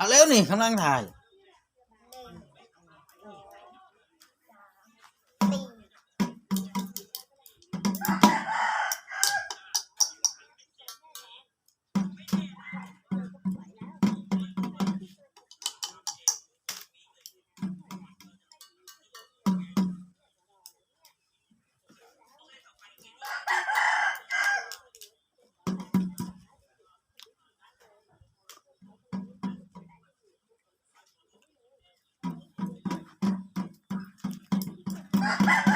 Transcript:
เอาแล้วนี่กำลังถ่าย Ha ha ha!